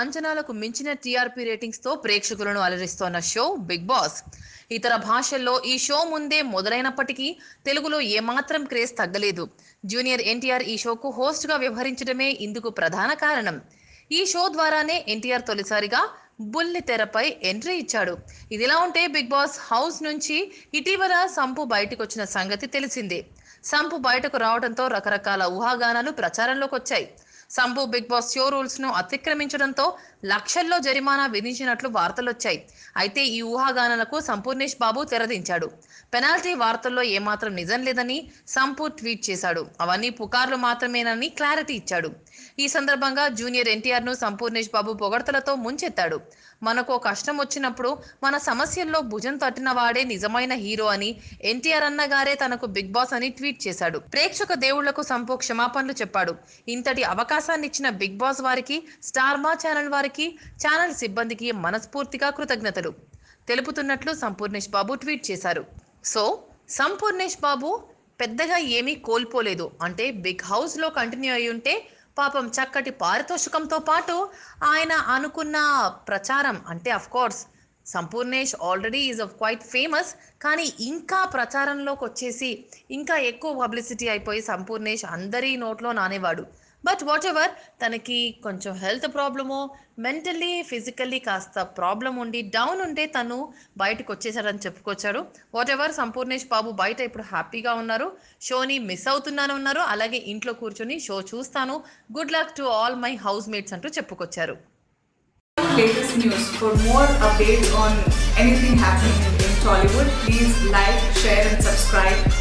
అంచనాలకు మించిన టీఆర్పీ రేటింగ్స్తో ప్రేక్షకులను అలరిస్తోన్న షో బిగ్ బాస్. ఇతర భాషల్లో ఈ షో ముందే మొదలైనప్పటికీ తెలుగులో ఏమాత్రం క్రేజ్ తగ్గలేదు. జూనియర్ ఎన్టీఆర్ ఈ షోకు హోస్ట్గా వ్యవహరించడమే ఇందుకు ప్రధాన కారణం. ఈ షో ద్వారానే ఎన్టీఆర్ తొలిసారిగా బుల్లి తెరపై ఎంట్రీ ఇచ్చాడు. ఇదిలా ఉంటే బిగ్ బాస్ హౌస్ నుంచి ఇటీవల సంపు బయటకు వచ్చిన సంగతి తెలిసిందే. సంపు బయటకు రావడంతో రకరకాల ఊహాగానాలు ప్రచారంలోకి వచ్చాయి సంపు బిగ్ బాస్ షో రూల్స్ను అతిక్రమించడంతో లక్షల్లో జరిమానా విధించినట్లు వార్తలొచ్చాయి. అయితే ఈ ఊహాగానాలకు సంపూర్ణేష్ బాబు తెరదించాడు. పెనాల్టీ వార్తల్లో ఏమాత్రం నిజం లేదని సంపూర్ ట్వీట్ చేశాడు. అవన్నీ పుకార్లు మాత్రమేనని క్లారిటీ ఇచ్చాడు. ఈ సందర్భంగా జూనియర్ ఎన్టీఆర్ను సంపూర్ణేష్ బాబు పొగడతలతో ముంచెత్తాడు. మనకు కష్టం వచ్చినప్పుడు మన సమస్యల్లో భుజం తట్టిన వాడే నిజమైన హీరో అని ఎన్టీఆర్ అన్నగారే తనకు బిగ్ బాస్ అని ట్వీట్ చేశాడు. ప్రేక్షక దేవుళ్ళకు సంపూ క్షమాపణలు చెప్పాడు. ఇంతటి అవకాశాన్ని ఇచ్చిన బిగ్ బాస్ వారికి స్టార్ మా ఛానల్ వారికి ఛానల్ సిబ్బందికి మనస్ఫూర్తిగా కృతజ్ఞతలు. తెలుపుతున్నట్లు సంపూర్ణేష్ బాబు ట్వీట్ చేశారు. సో సంపూర్ణేష్ బాబు పెద్దగా ఏమీ కోల్పోలేదు. అంటే బిగ్ హౌస్లో కంటిన్యూ అయి ఉంటే పాపం చక్కటి పారితోషికంతో పాటు ఆయన అనుకున్న ప్రచారం అంటే of course Sampoornesh already is of quite famous కానీ ఇంకా ప్రచారంలోకి వచ్చేసి ఇంకా ఎక్కువ పబ్లిసిటీ అయిపోయి సంపూర్ణేష్ అందరి నోట్లో నానేవాడు. బట్ వాట్ ఎవర్ తనకి కొంచెం హెల్త్ ప్రాబ్లమో మెంటల్లీ ఫిజికల్లీ కాస్త ప్రాబ్లం ఉండి డౌన్ ఉంటే తను బయటకు వచ్చేసారని చెప్పుకొచ్చాడు వాట్ ఎవర్ సంపూర్ణేష్ బాబు బయట ఇప్పుడు హ్యాపీగా ఉన్నారు. షోని మిస్ అవుతున్నాను ఉన్నారు అలాగే ఇంట్లో కూర్చొని షో చూస్తాను. Good luck to all my housemates అంటూ చెప్పుకొచ్చారు. Latest news. For more updates on anything happening in Tollywood, please like, share, and subscribe.